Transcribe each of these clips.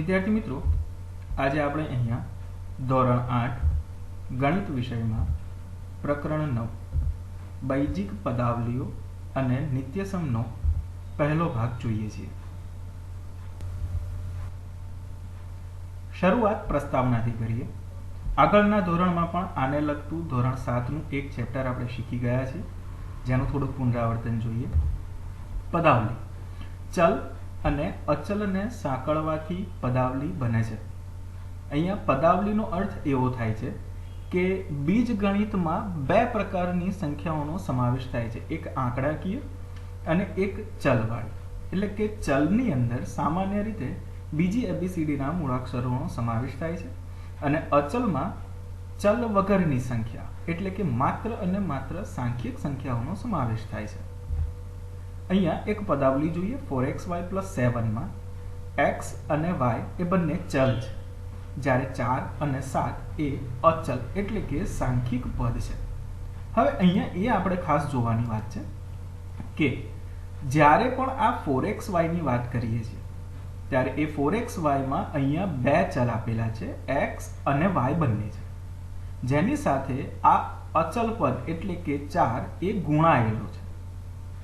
વિદ્યાર્થી મિત્રો, આજે આપણે અહીંયા ધોરણ આઠ, ગણિત વિષયમાં પ્રકરણ નવ, બૈજિક પદાવલીઓ અને નિત્યસમનો પહેલો ભાગ જોઈએ છીએ. શરૂઆત પ્રસ્તાવનાથી કરીએ. આગળના ધોરણમાં પણ આને લગતું ધોરણ સાતનું એક ચેપ્ટર આપણે શીખી ગયા છે જેનું થોડુંક પુનરાવર્તન જોઈએ. પદાવલી. ચલ અને અચલને સાંકળવાથી પદાવલી બને છે. અહીંયા પદાવલીનો અર્થ એવો થાય છે કે બીજ ગણિતમાં બે પ્રકારની સંખ્યાઓનો સમાવેશ થાય છે. એક આંકડાકીય અને એક ચલવાળી. એટલે કે ચલની અંદર સામાન્ય રીતે બીજી એબીસીડીના મૂળાક્ષરોનો સમાવેશ થાય છે અને અચલમાં ચલ વગરની સંખ્યા એટલે કે માત્ર અને માત્ર સાંખ્યિક સંખ્યાઓનો સમાવેશ થાય છે. અહીંયા એક પદાવલી જોઈએ ફોર એક્સ વાય પ્લસ સેવનમાં એક્સ અને વાય એ બંને ચલ છે. જ્યારે ચાર અને સાત એ અચલ એટલે કે સાંખ્યિક પદ છે. હવે અહીંયા એ આપણે ખાસ જોવાની વાત છે કે જ્યારે પણ આ ફોર એક્સ વાયની વાત કરીએ છીએ, ત્યારે એ ફોર એક્સ વાયમાં અહીંયા બે ચલ આપેલા છે એક્સ અને વાય બંને છે. જેની સાથે આ અચલ પદ એટલે કે ચાર એ ગુણાયેલો છે.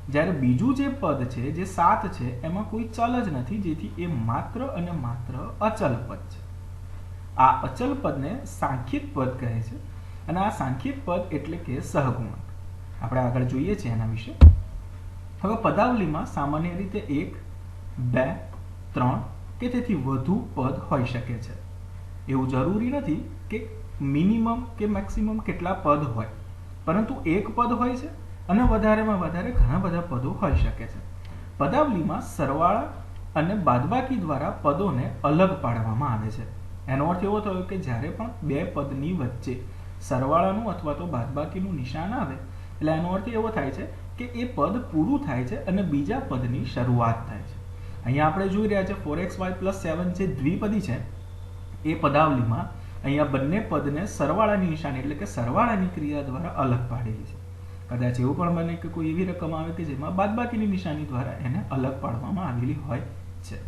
જ્યારે બીજું જે પદ છે, જે સાત છે, એમાં કોઈ ચલ જ નથી, જેથી એ માત્ર અને માત્ર અચલ પદ છે. આ અચલ પદને સાંખ્યિક પદ કહે છે અને આ સાંખ્યિક પદ એટલે કે સહગુણક. આપણે આગળ જોઈએ છીએ એના વિશે. હવે પદાવલીમાં સામાન્ય રીતે એક, બે, ત્રણ કે તેથી વધુ પદ હોઈ શકે છે. એવું જરૂરી નથી કે મિનિમમ કે મેક્સિમમ કેટલા પદ હોય. પરંતુ એક પદ હોય છે અને વધારેમાં વધારે ઘણા બધા પદો હોઈ શકે છે. પદાવલીમાં સરવાળા અને બાદબાકી દ્વારા પદોને અલગ પાડવામાં આવે છે. એનો અર્થ એવો થયો કે જ્યારે પણ બે પદની વચ્ચે સરવાળાનું અથવા તો બાદબાકીનું નિશાન આવે, એટલે એનો અર્થ એવો થાય છે કે એ પદ પૂરું થાય છે અને બીજા પદની શરૂઆત થાય છે. અહીંયા આપણે જોઈ રહ્યા છે four x y plus seven જે દ્વિપદી છે, એ પદાવલીમાં અહીંયા બંને પદને સરવાળાની નિશાની એટલે કે સરવાળાની ક્રિયા દ્વારા અલગ પાડેલી છે. કદાચ એવું પણ બને કે કોઈ એવી રકમ આવે કે જેમાં બાદબાકીની નિશાની દ્વારા એને અલગ પાડવામાં આવેલી હોય છે.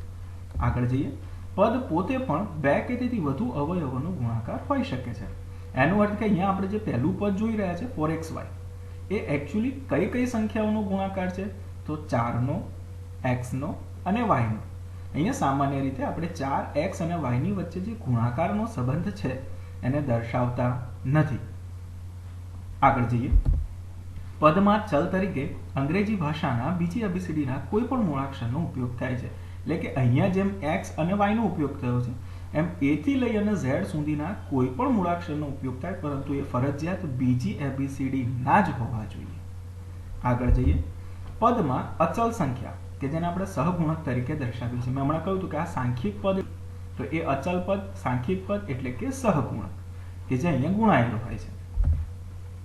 આગળ જઈએ. પદ પોતે પણ બે કે તેથી વધુ અવયવોનો ગુણાકાર હોઈ શકે છે. એનો અર્થ કે અહીંયા આપણે જે પહેલું પદ જોઈ રહ્યા છે ફોર એક્સ વાય એ એકચ્યુઅલી કઈ કઈ સંખ્યાઓનો ગુણાકાર છે? તો ચારનો એક્સનો અને વાયનો અહીંયા સામાન્ય રીતે આપણે ચાર એક્સ અને વાયની વચ્ચે જે ગુણાકારનો સંબંધ છે, એને દર્શાવતા નથી. આગળ જઈએ. પદમાં ચલ તરીકે અંગ્રેજી ભાષાના બીજી એબીસીડીના કોઈ પણ મૂળાક્ષરનો ઉપયોગ થાય છે. એટલે કે અહીંયા જેમ એક્સ અને વાયનો ઉપયોગ થયો છે, એમ એથી લઈ અને ઝેડ સુધીના કોઈ પણ મૂળાક્ષરનો ઉપયોગ થાય, પરંતુ એ ફરજિયાત બીજી એબીસીડી ના જ હોવા જોઈએ. આગળ જઈએ. પદમાં અચલ સંખ્યા, કે જેને આપણે સહગુણક તરીકે દર્શાવીએ છે. મેં હમણાં કહ્યું હતું કે આ સાંખ્યિક પદ તો એ અચલ પદ, સાંખ્યિક પદ એટલે કે સહગુણક, કે જે અહીંયા ગુણાયેલો હોય છે.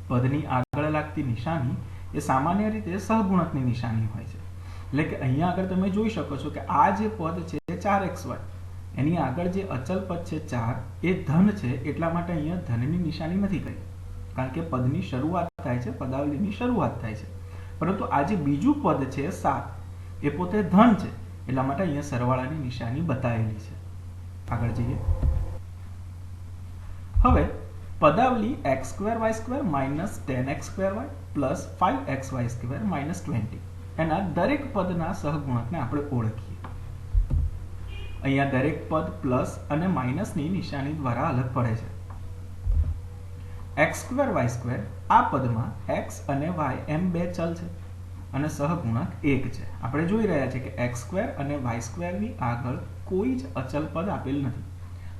પદની આગળ લાગતી નિશાની એ સામાન્ય રીતે સહગુણકની નિશાની હોય છે. એટલે કે અહીંયા આગળ તમે જોઈ શકો છો કે આ જે પદ છે ચાર એક્સ વાય. એની આગળ જે અચલ પદ છે ચાર, એ ધન છે, એટલા માટે અહીંયા ધનની નિશાની નથી કરી કારણ કે પદની શરૂઆત થાય છે, પદાવલીની શરૂઆત થાય છે. પરંતુ આ જે બીજું પદ છે સાત, એ પોતે ધન છે, એટલા માટે અહીંયા સરવાળાની નિશાની બતાવેલી છે. આગળ જઈએ. હવે પદાવલી x square y square minus ten x square y plus five x y square minus twenty. એના દરેક પદના સહગુણકને આપણે ઓળખીએ. અહીંયા દરેક પદ પ્લસ અને માઇનસની નિશાની દ્વારા અલગ પડે છે. એક્સ સ્ક્વેર વાય સ્ક્વેર આ પદમાં એક્સ અને વાય એમ બે ચલ છે અને સહગુણક એક છે. આપણે જોઈ રહ્યા છીએ કે એક્સ સ્ક્વેર અને વાય સ્ક્વેરની આગળ કોઈ જ અચલ પદ આપેલ નથી.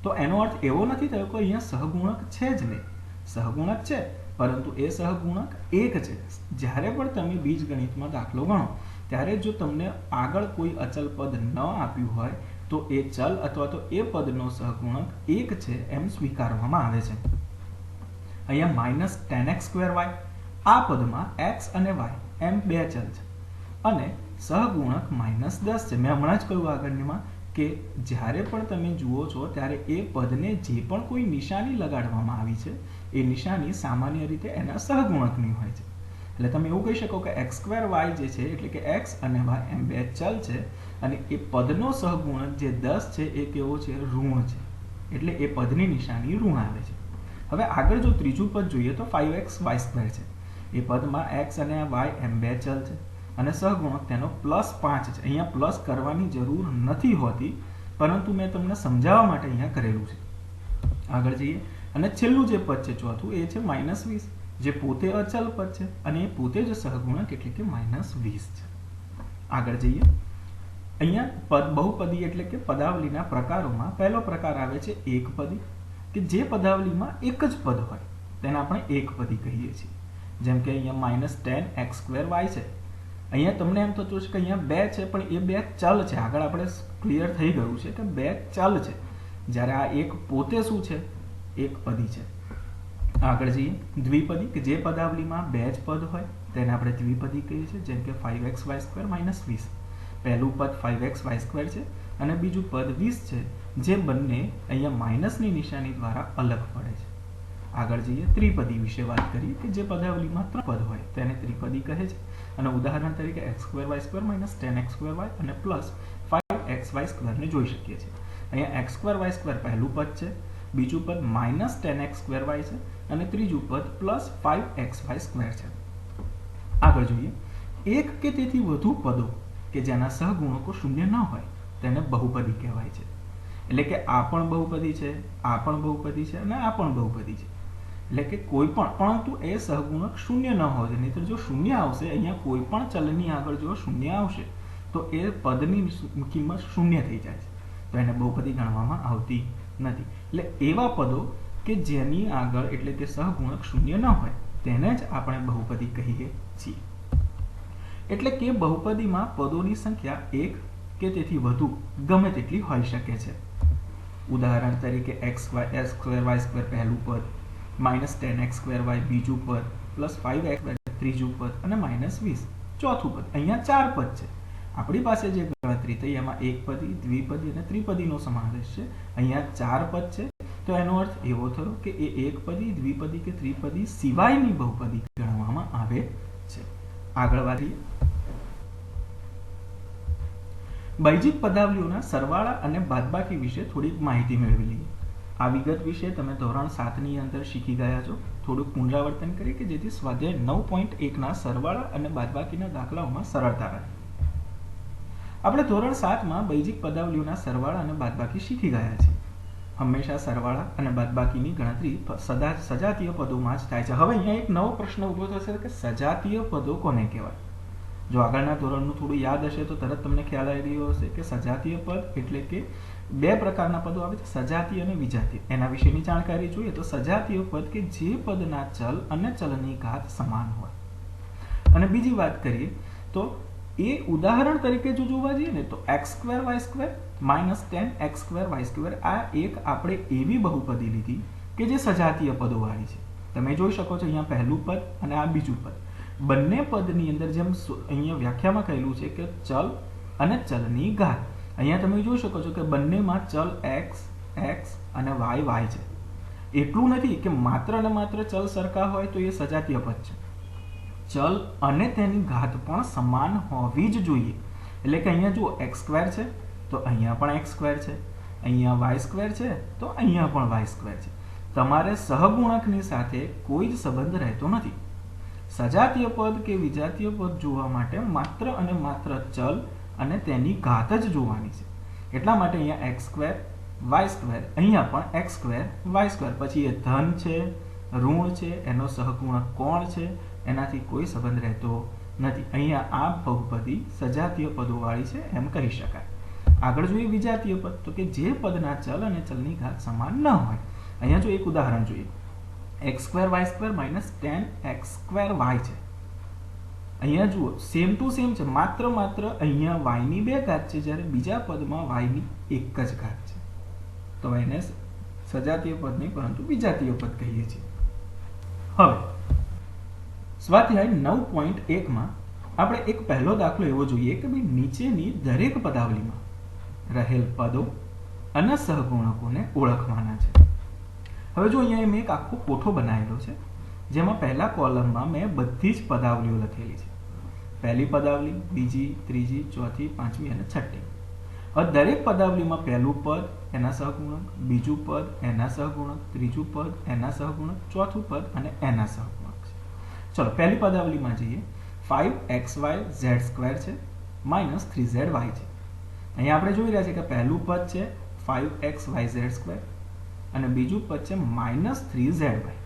તો એનો અર્થ એવો નથી થયો કે અહીંયા સહગુણક છે જ નહીં. સહગુણક છે, પરંતુ એ સહગુણક એક છે. જ્યારે પણ તમે બીજગણિતમાં દાખલો ગણો, ત્યારે જો તમને આગળ કોઈ અચલ પદ ન આપ્યું હોય, તો એ ચલ અથવા તો એ પદનો સહગુણક એક છે એમ સ્વીકારવામાં આવે છે. અહીંયા minus ten x square y, આ પદમાં એક્સ અને વાય એમ બે ચલ છે. અને સહગુણક માઇનસ દસ છે. મેં હમણાં જ કહ્યું આગળનીમાં કે જ્યારે પણ તમે જુઓ છો, ત્યારે એ પદને જે પણ કોઈ નિશાની લગાડવામાં આવી છે, એ નિશાની સામાન્ય રીતે એના સહગુણકની હોય છે. એટલે તમે એવું કહી શકો કે એક્સ સ્ક્વેર વાય જે છે, એટલે કે એક્સ અને વાય એમ બે ચલ છે, અને એ પદનો સહગુણક જે દસ છે, એ કેવો છે? ઋણ છે. એટલે એ પદની નિશાની ઋણ આવે છે. હવે આગળ જો ત્રીજું પદ જોઈએ તો ફાઈવ એક્સ વાય સ્ક્વેર છે. એ પદમાં એક્સ અને વાય એમ બે ચલ છે. અને સહગુણક તેનો પ્લસ પાંચ છે. અહીંયા પ્લસ કરવાની જરૂર નથી હોતી, પરંતુ મેં તમને સમજાવવા માટે અહીંયા કરેલું છે. આગળ જઈએ. અને છેલ્લું જે પદ છે, ચોથું, એ છે માઇનસ વીસ. જે પોતે અચલ પદ છે અને એ પોતે જ સહગુણક એટલે કે માઇનસ વીસ છે. આગળ જઈએ. અહીંયા પદ, બહુપદી એટલે કે પદાવલીના પ્રકારોમાં પહેલો પ્રકાર આવે છે એકપદી, કે જે પદાવલીમાં એક જ પદ હોય. તેને આપણે એકપદી કહીએ છીએ. જેમ કે અહીંયા minus ten x square y છે. અહીંયા તમને એમ થતું છે કે અહીંયા બે છે, પણ એ બે ચલ છે. આગળ આપણે ક્લિયર થઈ ગયું છે કે બે ચલ છે. જ્યારે આ એક પોતે શું છે? એક પદી છે. આગળ જઈએ. દ્વિપદી, કે જે પદાવલીમાં બે જ પદ હોય, તેને આપણે દ્વિપદી કહીએ છીએ, જેમ કે five x y square minus વીસ. પહેલું પદ ફાઈવ એક્સ વાય સ્ક્વેર છે અને બીજું પદ વીસ છે, જે બંને અહીંયા માઇનસની નિશાની દ્વારા અલગ પડે છે. આગળ જઈએ. ત્રિપદી વિશે વાત કરીએ કે જે પદાવલીમાં ત્રણ પદ હોય. તેને ત્રિપદી કહે છે. અને ઉદાહરણ તરીકે x square y square minus ten x square y અને પ્લસ ફાઇવ એક્સ વાય સ્ક્વેરને જોઈ શકીએ છીએ. અહીંયા એક્સ સ્ક્વેર વાય સ્ક્વેર પહેલું પદ છે. બીજું પદ minus ten x square y છે. અને ત્રીજું પદ plus five x y square છે. આગળ જોઈએ. એક કે તેથી વધુ પદો કે જેના સહગુણકો શૂન્ય ન હોય, તેને બહુપદી કહેવાય છે. એટલે કે આ પણ બહુપદી છે, આ પણ બહુપદી છે અને આ પણ બહુપદી છે. એટલે કે કોઈ પણ, પરંતુ એ સહગુણક શૂન્ય ન હોય. નહીં જો શૂન્ય આવશે, અહીંયા કોઈ પણ ચલની આગળ જો શૂન્ય આવશે, તો એ પદની કિંમત શૂન્ય થઈ જાય છે. તો એને બહુપદી ગણવામાં આવતી નથી. એટલે એવા પદો કે જેની આગળ એટલે કે સહગુણક શૂન્ય ન હોય, તેને જ આપણે બહુપદી કહીએ છીએ. એટલે કે બહુપદીમાં પદોની સંખ્યા એક કે તેથી વધુ ગમે તેટલી હોઈ શકે છે. ઉદાહરણ તરીકે x y x square y square પહેલું પદ minus ten x square y બીજું પદ પ્લસ ફાઇવ એક્સ ત્રીજું પદ અને માઇનસ વીસ. ચોથું પદ. અહીંયા ચાર પદ છે. આપણી પાસે જે ગણતરી થઈ, એમાં એક પદી, દ્વિપદી અને ત્રિપદીનો સમાવેશ છે. અહીંયા ચાર પદ છે. તો એનો અર્થ એવો થયો કે એ એકપદી દ્વિપદી કે ત્રિપદી સિવાયની બહુપદી ગણવામાં આવે છે. આગળ વધીએ બૈજિક પદાવલીઓના સરવાળા અને બાદબાકી વિશે થોડીક માહિતી મેળવી લઈએ. આ વિગત વિશે તમે ધોરણ સાતની અંદર શીખી ગયા છો. થોડુંક પુનરાવર્તન કરી કે જેથી સ્વાધ્યાય નવ પોઈન્ટ એકના સરવાળા અને બાદબાકીના દાખલાઓમાં સરળતા રહે. આપણે ધોરણ સાતમાં બૈજિક પદાવલીઓના સરવાળા અને બાદબાકી શીખી ગયા છીએ. હંમેશા સરવાળા અને બાદબાકીની ગણતરી સદા, સજાતીય પદોમાં જ થાય છે. હવે અહીંયા એક નવો પ્રશ્ન ઊભો થશે કે સજાતીય પદો કોને કહેવાય? જો આગળના ધોરણનું થોડું યાદ હશે તો તરત તમને ખ્યાલ આવી ગયો હશે કે સજાતીય પદ એટલે કે બે પ્રકારના પદો આવે છે, સજાતીય અને વિજાતીય. એના વિશેની જાણકારી જોઈએ તો સજાતીય પદ કે જે પદના ચલ અને ચલની ઘાત સમાન હોય. અને બીજી વાત કરીએ તો એ ઉદાહરણ તરીકે જો જોવા જઈએ ને તો x square y square minus ten x square y square આ એક આપણે એવી બહુપદી લીધી કે જે સજાતીય પદોવાળી છે. તમે જોઈ શકો છો અહીંયા પહેલું પદ અને આ બીજું પદ. બંને પદની અંદર જેમ અહીંયા વ્યાખ્યામાં કહેલું છે કે ચલ અને ચલની ઘાત. અહીંયા તમે જોઈ શકો છો કે બંનેમાં ચલ એક્સ એક્સ અને વાય વાય છે. એટલું નથી કે માત્ર અને માત્ર ચલ સરખા હોય તો એ સજાતીય પદ છે. ચલ અને તેની ઘાત પણ સમાન હોવી જ જોઈએ. એટલે કે અહીંયા જુઓ એક્સ સ્ક્વેર છે, તો અહીંયા પણ એક્સ સ્ક્વેર છે. અહીંયા વાય સ્ક્વેર છે, તો અહીંયા પણ વાય સ્ક્વેર છે. તમારે સહગુણકની સાથે કોઈ જ સંબંધ રહેતો નથી. સજાતીય પદ કે વિજાતીય પદ જોવા માટે માત્ર અને માત્ર ચલ અને તેની ઘાત જ જોવાની છે. એટલા માટે અહીંયા એક્સ સ્ક્વેર વાય સ્ક્વેર અહીંયા પણ એક્સ સ્ક્વેર વાય સ્ક્વેર પછી એ ધન છે, ઋણ છે, એનો સહગુણક કોણ છે, એનાથી કોઈ સંબંધ રહેતો નથી. અહીંયા આ બહુપદી સજાતીય પદોવાળી છે, એમ કહી શકાય. આગળ જોઈએ વિજાતીય પદ. તો કે જે પદના ચલ અને ચલની ઘાત સમાન ન હોય. અહીંયા જો એક ઉદાહરણ જોઈએ. X square y square minus ten x square y છે. અહીંયા જુઓ સેમ ટુ સેમ છે. માત્ર માત્ર અહીંયા વાયની બે ઘાત છે, જ્યારે બીજા પદમાં વાયની એક જ ઘાત છે. તો એને સજાતીય પદ નહીં, પરંતુ વિજાતીય પદ કહીએ છીએ. હવે, સ્વાધ્યાય નવ પોઈન્ટ એકમાં આપણે એક પહેલો દાખલો એવો જોઈએ કે ભાઈ નીચેની દરેક પદાવલીમાં રહેલ પદો અને સહગુણકોને ઓળખવાના છે. હવે જો અહીંયા મેં એક આખો કોઠો બનાવેલો છે, જેમાં પહેલા કોલમમાં મેં બધી જ પદાવલીઓ લખેલી છે. પહેલી પદાવલી, બીજી, ત્રીજી, ચોથી, પાંચમી અને છઠ્ઠી. હવે દરેક પદાવલીમાં પહેલું પદ, એના સહગુણક, બીજું પદ, એના સહગુણક, ત્રીજું પદ, એના સહગુણક, ચોથું પદ અને એના સહગુણક છે. ચલો, પહેલી પદાવલીમાં જઈએ. Five x y z square છે માઇનસ થ્રી ઝેડ વાય છે. અહીંયા આપણે જોઈ રહ્યા છીએ કે પહેલું પદ છે five x y z square અને બીજું પદ છે માઇનસ થ્રી ઝેડ વાય.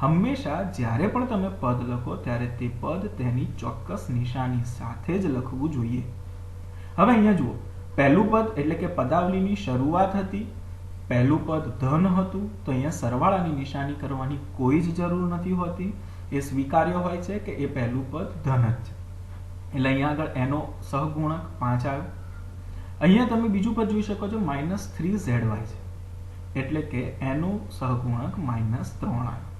હંમેશા જ્યારે પણ તમે પદ લખો ત્યારે તે પદ તેની ચોક્કસ નિશાની સાથે જ લખવું જોઈએ. હવે અહીંયા જુઓ. પહેલું પદ એટલે કે પદાવલીની શરૂઆત હતી. પહેલું પદ ધન હતું. તો અહીંયા સરવાળાની નિશાની કરવાની કોઈ જ જરૂર નથી હોતી. એ સ્વીકાર્ય હોય છે કે એ પહેલું પદ ધન જ છે. એટલે અહીંયા આગળ એનો સહગુણક પાંચ આવ્યો અહીંયા તમે બીજું પદ જોઈ શકો છો, માઇનસ થ્રી ઝેડ વાય છે. એટલે કે એનું સહગુણક માઇનસ ત્રણ આવે.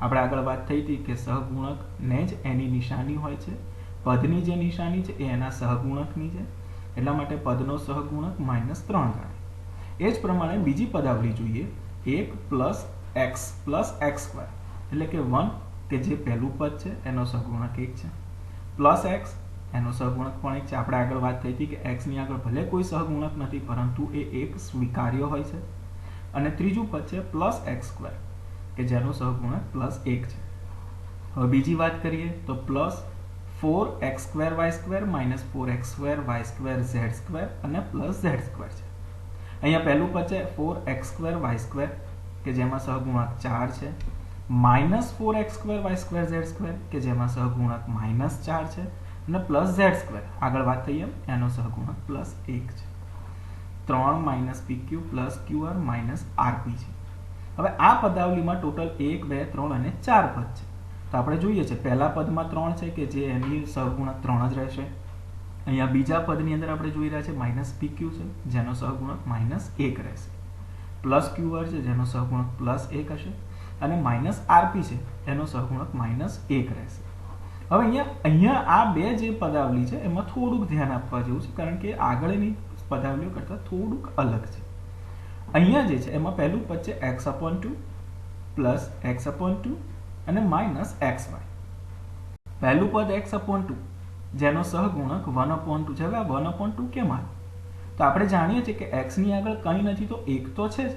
આપણે આગળ વાત થઈ હતી કે સહગુણકને જ એની નિશાની હોય છે. પદની જે નિશાની છે એ એના સહગુણકની છે. એટલા માટે પદનો સહગુણક માઇનસ ત્રણ ગણાય. એ જ પ્રમાણે બીજી પદાવલી જોઈએ. એક plus x plus x square. એટલે કે વન કે જે પહેલું પદ છે, એનો સહગુણક એક છે. પ્લસ એક્સ, એનો સહગુણક પણ એક છે. આપણે આગળ વાત થઈ હતી કે એક્સની આગળ ભલે કોઈ સહગુણક નથી, પરંતુ એ એક સ્વીકાર્ય હોય છે. અને ત્રીજું પદ છે પ્લસ એક્સ સ્ક્વેર. કે જેનો સહગુણક પ્લસ એક છે. હવે બીજી વાત કરીએ તો plus four x square y square minus four x square y square z square અને પ્લસ ઝેડ સ્ક્વેર છે. અહીંયા પહેલું પદ four x square y square કે જેમાં સહગુણક ચાર છે. Minus four x square y square z square કે જેમાં સહગુણક માઇનસ ચાર છે. અને પ્લસ ઝેડ સ્ક્વેર આગળ વાત થઈ એમ એનો સહગુણક પ્લસ એક છે. ત્રણ minus p q plus q r minus r p છે. હવે આ પદાવલીમાં ટોટલ એક, બે, ત્રણ અને ચાર પદ છે. તો આપણે જોઈએ છે, પહેલા પદમાં ત્રણ છે કે જે એની સહગુણક ત્રણ જ રહેશે. અહીંયા બીજા પદની અંદર આપણે જોઈ રહ્યા છે, માઇનસ પી ક્યુ છે, જેનો સહગુણક માઇનસ એક રહેશે. પ્લસ ક્યુ છે, જેનો સહગુણક પ્લસ એક હશે. અને માઇનસ આરપી છે, એનો સહગુણક માઇનસ એક રહેશે. હવે અહીંયા અહીંયા આ બે જે પદાવલી છે, એમાં થોડુંક ધ્યાન આપવા જેવું છે, કારણ કે આગળની પદાવલીઓ કરતાં થોડુંક અલગ છે. અહીંયા જે છે, એમાં પહેલું પદ છે x upon two plus x upon two અને માઇનસ એક્સ વાય પહેલું પદ એક્સ અપોન ટુ જેનો સહગુણક વન અપોન ટુ છે. હવે આ વન અપોન ટુ કેમ આવે? તો આપણે જાણીએ છીએ કે એક્સની આગળ કંઈ નથી, તો એક તો છે જ.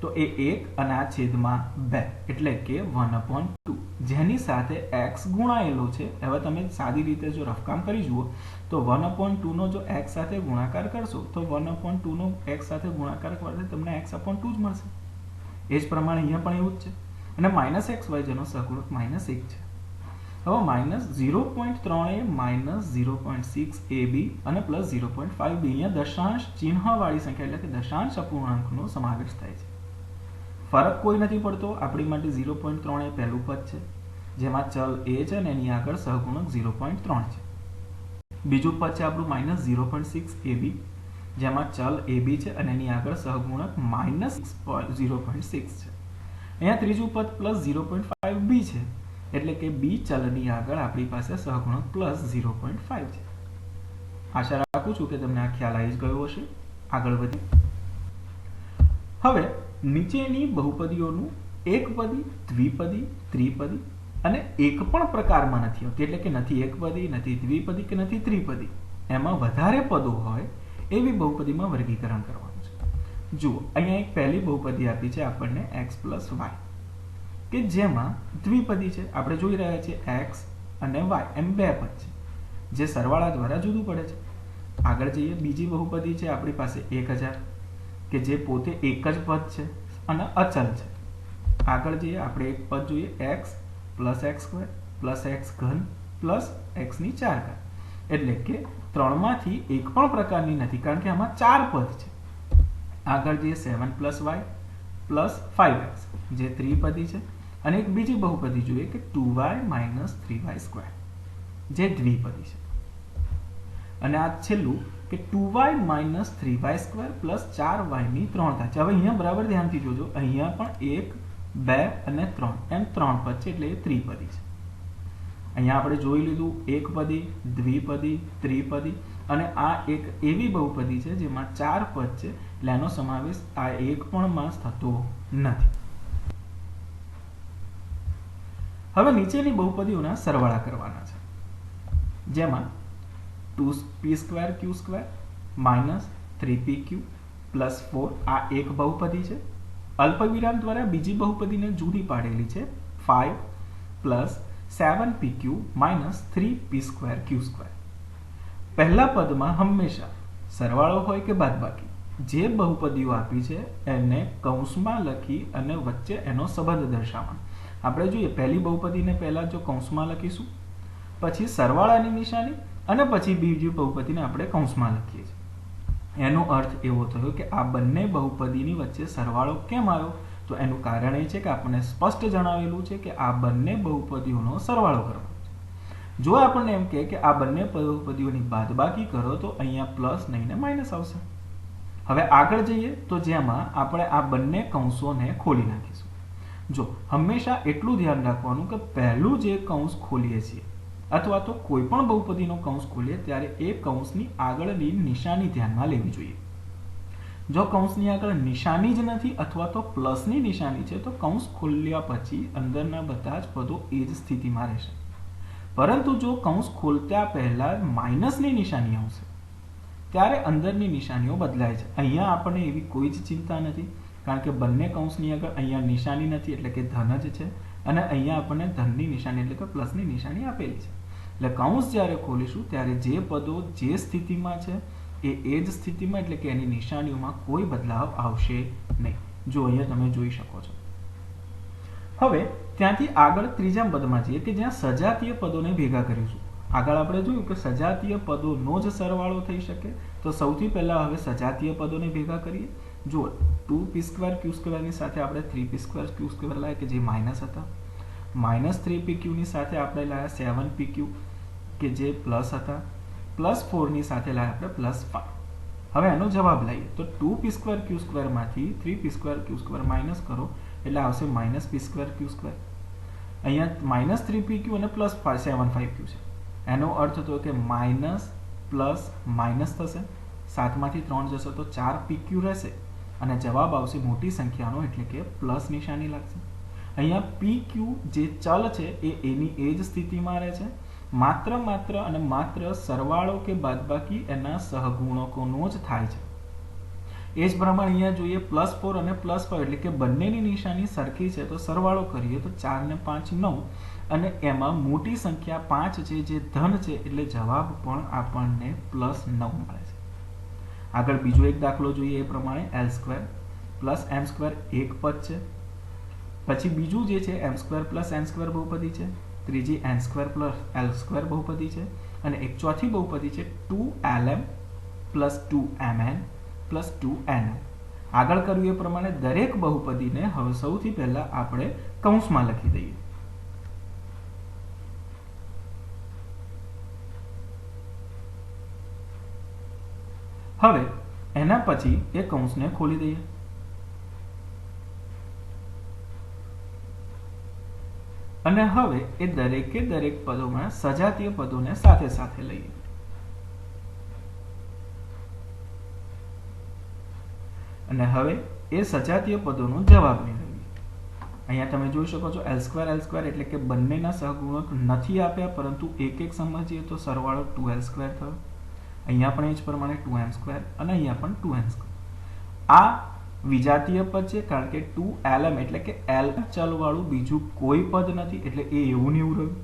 તો એ એક અને આ છેદમાં બે, એટલે કે વન અપોન ટુ જેની સાથે એક્સ ગુણાયેલો છે, હવે તમે સાદી રીતે જો રફકામ કરી જુઓ, તો વન અપોન ટુનો જો એક્સ સાથે ગુણાકાર કરશો, તો વન અપોન ટુનો એક્સ સાથે ગુણાકાર કરવાથી તમને એક્સ અપોન ટુ જ મળશે. એ જ પ્રમાણે અહીંયા પણ એવું જ છે. અને માઇનસ એક્સ વાય જેનો સહગુણક માઇનસ એક છે. હવે માઇનસ ઝીરો પોઈન્ટ ત્રણ a minus zero point six a b અને plus zero point five b. અહીંયા દશાંશ ચિહ્નવાળી સંખ્યા, એટલે કે દશાંશ અપૂર્ણાંકનો સમાવેશ થાય છે. ફરક કોઈ નથી પડતો. આપણી માટે ઝીરો પોઈન્ટ ત્રણ એ પહેલું પદ છે. જેમાં ચલ એ છે અને એની આગળ સહગુણક ઝીરો પોઈન્ટ ત્રણ છે. બીજું પદ છે આપણું minus zero point six a જેમાં ચલ એ છે અને એની આગળ સહગુણક માઇનસ ઝીરો પોઈન્ટ સિક્સ છે. અહીંયા ત્રીજું પદ plus zero point five b છે. એટલે કે બી ચલની આગળ આપણી પાસે સહગુણક પ્લસ ઝીરો પોઈન્ટ ફાઇવ છે. આશા રાખું છું કે તમને આ ખ્યાલ આવી જ ગયો હશે. આગળ વધી હવે નીચેની બહુપદીઓનું એકપદી દ્વિપદી, ત્રિપદી અને એક પણ પ્રકારમાં નથી આવતી. એટલે કે નથી એકપદી નથી દ્વિપદી કે નથી ત્રિપદી. એમાં વધારે પદો હોય એવી બહુપદીમાં વર્ગીકરણ કરવાનું છે. જુઓ, અહીંયા એક પહેલી બહુપદી આપી છે આપણને એક્સ પ્લસ વાય કે જેમાં દ્વિપદી છે. આપણે જોઈ રહ્યા છીએ એક્સ અને વાય એમ બે પદ છે, જે સરવાળા દ્વારા જુદું પડે છે. આગળ જઈએ, બીજી બહુપદી છે આપણી પાસે એક હજાર. કે જે પોતે એક જ પદ છે અને અચલ છે. આગળ જઈએ, આપણે એક પદ જોઈએ x plus x square plus x ઘન પ્લસ એક્સની ચાર ઘાત એટલે કે ત્રણમાંથી એક પણ પ્રકારની નથી, કારણ કે આમાં ચાર પદ છે. આગળ જઈએ seven plus y plus five x જે ત્રિપદી છે. અને એક બીજી બહુપદી જોઈએ કે two y minus three y square જે દ્વિપદી છે. અને આ છેલ્લું કે two y minus three y square plus ચાર વાયની ત્રણ થાય છે. હવે અહીંયા બરાબર ધ્યાનથી જોજો. અહીંયા પણ એક, બે અને ત્રણ. એમ ત્રણ પદ છે એટલે એ ત્રિપદી છે. અહીંયા આપણે જોઈ લીધું એકપદી, દ્વિપદી, ત્રિપદી અને આ એક એવી બહુપદી છે જેમાં ચાર પદ છે. એટલે એનો સમાવેશ આ એક પણ માં થતો નથી. હવે નીચેની બહુપદીઓના સરવાળા કરવાના છે. જેમાં two p square q square minus three p q plus four આ એક બહુપદી છે. અલ્પવિરામ દ્વારા બીજી બહુપદીને જુદી પાડેલી છે. Five plus seven p q minus three p square q square પહેલા પદમાં હંમેશા સરવાળો હોય કે બાદબાકી. જે બહુપદીઓ આપી છે, એને કૌંસમાં લખી અને વચ્ચે એનો સંબંધ દર્શાવવાનો. આપણે જોઈએ, પહેલી બહુપદીને પહેલાં જો કૌંસમાં લખીશું, પછી સરવાળાની નિશાની અને પછી બીજી બહુપદીને આપણે કૌંસમાં લખીએ છીએ. એનો અર્થ એવો થયો કે આ બંને બહુપદીની વચ્ચે સરવાળો કેમ આવ્યો? તો એનું કારણ એ છે કે આપણને સ્પષ્ટ જણાવેલું છે કે આ બંને બહુપદીઓનો સરવાળો કરવાનો છે જો આપણને એમ કહે કે આ બંને બહુપદીઓની બાદબાકી કરો, તો અહીંયા પ્લસ નહીં ને માઇનસ આવશે. હવે આગળ જઈએ, તો જેમાં આપણે આ બંને કૌંસોને ખોલી નાખીશું. જો હંમેશા એટલું ધ્યાન રાખવાનું કે પહેલું જે કૌંસ ખોલીએ છીએ અથવા તો કોઈ પણ બહુપદીનો કૌંસ ખોલીએ, ત્યારે એ કૌંસની આગળની નિશાની ધ્યાનમાં લેવી જોઈએ. જો કૌંસની આગળ નિશાની જ નથી અથવા તો પ્લસની નિશાની છે, તો કૌંસ ખોલ્યા પછી અંદરના બધા જ પદો એ જ સ્થિતિમાં રહેશે. પરંતુ જો કૌંસ ખોલતા પહેલા માઇનસની નિશાની આવશે, ત્યારે અંદરની નિશાનીઓ બદલાય છે. અહીંયા આપણને એવી કોઈ જ ચિંતા નથી, કારણ કે બંને કૌંસની આગળ અહીંયા નિશાની નથી, એટલે કે ધન જ છે, અને અહીંયા આપણને ધનની નિશાની એટલે કે પ્લસની નિશાની આપેલી છે. એટલે કૌંસ જ્યારે ખોલીશું, ત્યારે જે પદો જે સ્થિતિમાં છે, એ એ જ સ્થિતિમાં, એટલે કે એની નિશાનીઓમાં કોઈ બદલાવ આવશે નહીં. જો અહીંયા તમે જોઈ શકો છો. હવે, ત્યાંથી આગળ ત્રીજા પદમાં જઈએ કે જ્યાં સજાતીય પદોને ભેગા કરીશું. આગળ આપણે જોયું કે સજાતીય પદોનો જ સરવાળો થઈ શકે, તો સૌથી પહેલા હવે સજાતીય પદોને ભેગા કરીએ. જુઓ, ટુ પી સ્ક્વેર ક્યુ સ્ક્વેરની સાથે આપણે three p square q square લાવ્યા કે જે માઇનસ હતા. માઇનસ થ્રી પી ક્યુની સાથે આપણે લાવ્યા સેવન પી ક્યુ. કે જે પ્લસ હતા પ્લસ ફોરની સાથે લાવ્યા આપણે પ્લસ ફાઈવ હવે એનો જવાબ લઈએ. તો two p square q સ્ક્વેરમાંથી three p square q square minus કરો, એટલે આવશે minus p square q square અહીંયા માઇનસ થ્રી પી ક્યુ અને પ્લસ સેવન ફાઈવ ક્યુ છે. એનો અર્થ હતો કે માઇનસ પ્લસ માઇનસ થશે. સાતમાંથી ત્રણ જશે તો ચાર પી ક્યુ રહેશે. અને જવાબ આવશે મોટી સંખ્યાનો, એટલે કે પ્લસ નિશાની લાગશે. અહીંયા પી ક્યુ જે ચલ છે એ એની એ જ સ્થિતિમાં રહે છે. માત્ર માત્ર અને માત્ર સરવાળો કે બાદબાકી એના સહગુણકોનો જ થાય છે. એ જ પ્રમાણે અહીંયા જોઈએ પ્લસ ફોર અને પ્લસ ફાઈવ એટલે કે બંનેની નિશાની સરખી છે, તો સરવાળો કરીએ તો ચાર ને પાંચ નવ અને એમાં મોટી સંખ્યા પાંચ છે, જે ધન છે, એટલે જવાબ પણ આપણને પ્લસ નવ મળે છે. આગળ બીજો એક દાખલો જોઈએ એ પ્રમાણે l square plus m square એક પદ છે. પછી બીજું જે છે m square plus m square બહુપદી છે. ત્રીજી n square plus l square બહુપદી છે અને એક ચોથી બહુપદી છે two l m plus two m n plus two n. આગળ કર્યું એ પ્રમાણે દરેક બહુપદીને હવે સૌથી પહેલા આપણે કૌંસમાં લખી દઈએ. હવે એના પછી એ કૌંસને ખોલી દઈએ. અને હવે એ દરેકે દરેક પદોમાં સજાતીય પદોને સાથે સાથે લઈએ. અને હવે એ સજાતીય પદોનો જવાબ મેળવીએ. અહીંયા તમે જોઈ શકો છો એલ સ્ક્વેર એલ સ્ક્વેર એટલે કે બંનેના સહગુણક નથી આપ્યા, પરંતુ એક એક સમજીએ તો સરવાળો ટુ એલ સ્ક્વેર થયો. અહીંયા પણ એ જ પ્રમાણે ટુ એમ સ્ક્વેર અને અહીંયા પણ ટુ એમ સ્ક્વેર આ વિજાતીય પદ છે કારણ કે ટુ એલ એટલે કે એલ ચલવાળું બીજું કોઈ પદ નથી, એટલે એ એવું ને એવું રહ્યું.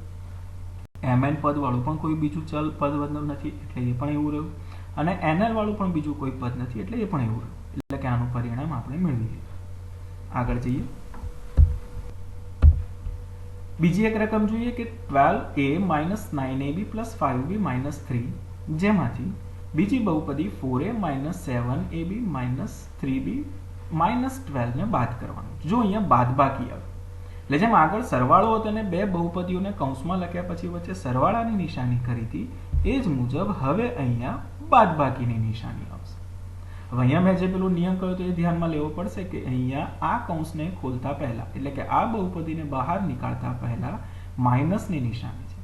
એમ એન પદ વાળું પણ કોઈ બીજું ચલ પદ નથી, એટલે એ પણ એવું રહ્યું. અને એનએલ વાળું પણ બીજું કોઈ પદ નથી, એટલે એ પણ એવું રહ્યું. એટલે કે આનું પરિણામ આપણે મેળવી આગળ જઈએ. બીજી એક રકમ જોઈએ કે twelve a minus nine a b plus five b minus three જેમાંથી બીજી બહુપદી four a minus seven a b minus three b minus ટ્વેલ્વને બાદ કરવાનું. જો અહીંયા બાદ બાકી આવે. એટલે જેમ આગળ સરવાળો હતો અને બે બહુપદીઓને કૌંસમાં લખ્યા પછી વચ્ચે સરવાળાની નિશાની કરી હતી, એ જ મુજબ હવે અહીંયા બાદ બાકીની નિશાની આવશે. હવે અહીંયા મેં જે પેલું નિયમ કહ્યું તો એ ધ્યાનમાં લેવો પડશે કે અહીંયા આ કૌંસને ખોલતા પહેલા, એટલે કે આ બહુપદીને બહાર નીકાળતા પહેલા માઇનસની નિશાની છે.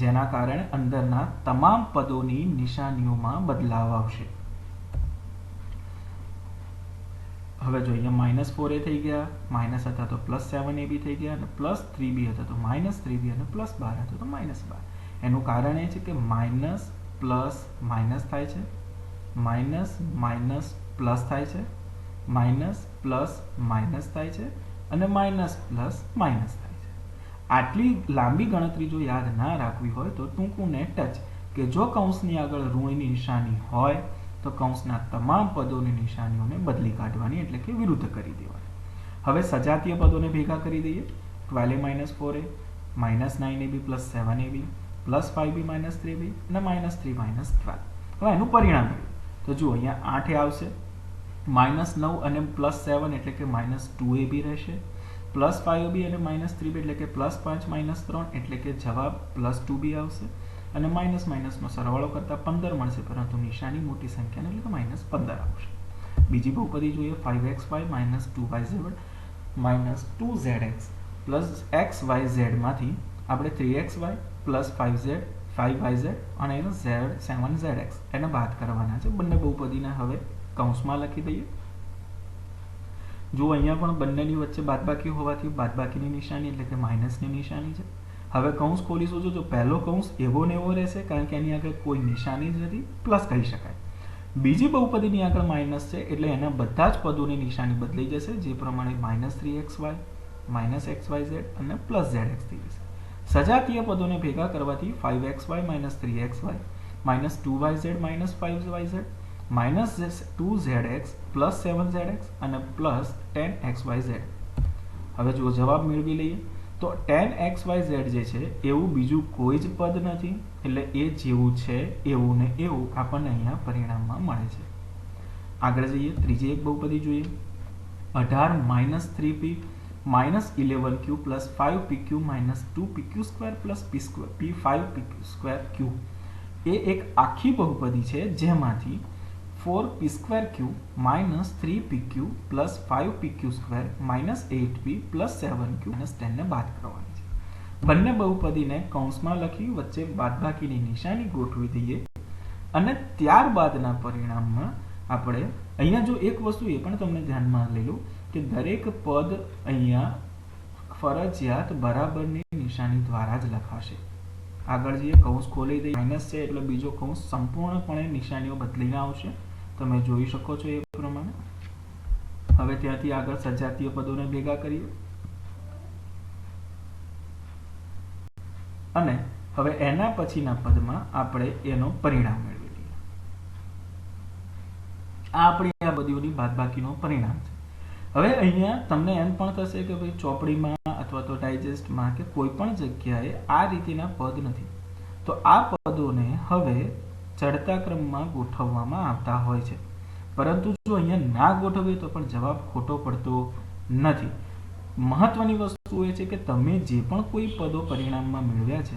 જેના કારણે અંદરના તમામ પદોની નિશાનીઓમાં બદલાવ આવશે. હવે જો અહીંયા માઇનસ ફોર એ થઈ ગયા માઇનસ હતા તો પ્લસ સેવન એ બી થઈ ગયા અને પ્લસ થ્રી બી હતા તો માઇનસ થ્રી બી અને પ્લસ બાર હતો તો માઇનસ બાર. એનું કારણ એ છે કે માઇનસ પ્લસ માઇનસ થાય છે માઇનસ માઇનસ પ્લસ થાય છે માઇનસ પ્લસ માઇનસ થાય છે અને માઇનસ પ્લસ માઇનસ થાય છે. આટલી લાંબી ગણતરી જો યાદ ના રાખવી હોય તો ટૂંકું ને ટચ કે જો કૌંસની આગળ ઋણની નિશાની હોય તો કૌંસના તમામ પદોની નિશાનીઓને બદલી કાઢવાની એટલે કે વિરુદ્ધ કરી દેવાની. હવે સજાતીય પદોને ભેગા કરી દઈએ. Twelve a minus four a minus nine a b plus seven a b plus five b minus three b અને માઇનસ થ્રી માઇનસ ટ્વેલ્વ હવે એનું પરિણામ મેળવ્યું તો જુઓ, અહીંયા આઠે આવશે. માઇનસ નવ અને પ્લસ સેવન એટલે કે માઇનસ ટુ એ બી રહેશે. પ્લસ ફાઇવ બી અને માઇનસ થ્રી બી એટલે કે પ્લસ પાંચ માઇનસ ત્રણ એટલે કે જવાબ પ્લસ ટુ બી આવશે. અને માઇનસ માઇનસનો સરવાળો કરતાં પંદર મળશે, પરંતુ નિશાની મોટી સંખ્યાને એટલે માઇનસ પંદર આવશે બીજી બહુપદી જોઈએ five x y minus two y z minus two z x plus x y ઝેડમાંથી આપણે three x y plus five z five y z અને એનો ઝેડ સેવન ઝેડ એક્સ એને બાદ કરવાના છે બંને બહુપદીને. હવે કૌંસમાં લખી દઈએ. જો અહીંયા પણ બંનેની વચ્ચે બાદબાકી હોવાથી બાદબાકીની નિશાની એટલે કે માઇનસની નિશાની છે. હવે કૌંસ ખોલીશું જો જો પહેલો કૌંસ એવો ને એવો રહેશે કારણ કે એની આગળ કોઈ નિશાની જ નથી. પ્લસ કહી શકાય. બીજી બહુપદીની આગળ માઇનસ છે એટલે એના બધા જ પદોની નિશાની બદલાઈ જશે. જે પ્રમાણે minus three x y minus x y z અને પ્લસ ઝેડ એક્સ થઈ જશે. સજાતીય પદોને ભેગા કરવાથી five x y minus three x y minus two y z minus five y z minus two z x plus seven z x અને plus ten x y z હવે જો જવાબ મેળવી લઈએ. તો ટેન એક્સ વાય ઝેડ જે છે, એવું બીજું કોઈ જ પદ નથી, એટલે એ જેવું છે, એવું ને એવું આપણને અહીંયા પરિણામમાં મળે છે. આગળ જઈએ, ત્રીજી એક બહુપદી જોઈએ. અઢાર minus three p minus eleven q plus five p q minus two p q square plus p square p five p square q એ એક આખી બહુપદી છે જેમાંથી four square three p q plus five p q square minus eight p plus seven minus minus ટેનને બાદ કરવાની છે. બંને બહુપદીને કૌંસમાં લખી વચ્ચે બાદબાકીની નિશાની ગોઠવી દઈએ અને ત્યારબાદના પરિણામમાં આપણે અહીંયા જો એક વસ્તુ એ પણ તમને ધ્યાનમાં લઈ લો કે દરેક પદ અહીંયા ફરજિયાત બરાબરની નિશાની દ્વારા જ લખાશે. આગળ જઈએ, કૌંસ ખોલી દઈએ. માઇનસ છે એટલે બીજો કૌંસ સંપૂર્ણપણે નિશાનીઓ બદલીને આવશે. તમે જોઈ શકો છો એ પ્રમાણે. હવે ત્યાંથી આગળ સજાતીય પદોને ભેગા કરીએ. અને હવે એના પછીના પદમાં આપણે એનો પરિણામ મેળવી લઈએ. આ આપણી આ બધીઓની બાદબાકીનો પરિણામ છે. હવે અહીંયા તમને એમ પણ થશે કે ભાઈ ચોપડીમાં અથવા તો ડાયજેસ્ટમાં કે કોઈ પણ જગ્યાએ આ રીતેના પદ નથી. તો આ પદોને હવે ચડતા ક્રમમાં ગોઠવવામાં આવતા હોય છે. પરંતુ જો અહીંયા ના ગોઠવીએ તો પણ જવાબ ખોટો પડતો નથી. મહત્વની વસ્તુ એ છે કે તમે જે પણ કોઈ પદો પરિણામમાં મેળવ્યા છે,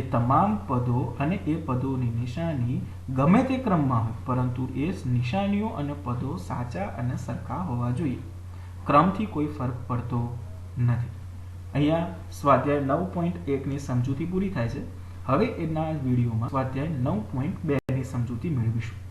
એ તમામ પદો અને એ પદોની નિશાની ગમે તે ક્રમમાં હોય, પરંતુ એ નિશાનીઓ અને પદો સાચા અને સરખા હોવા જોઈએ. ક્રમથી કોઈ ફરક પડતો નથી. અહીંયા સ્વાધ્યાય નવ પોઈન્ટ એકની સમજૂતી પૂરી થાય છે. હવે એના વિડીયોમાં સ્વાધ્યાય નવ પોઈન્ટ બેની સમજૂતી મેળવીશું.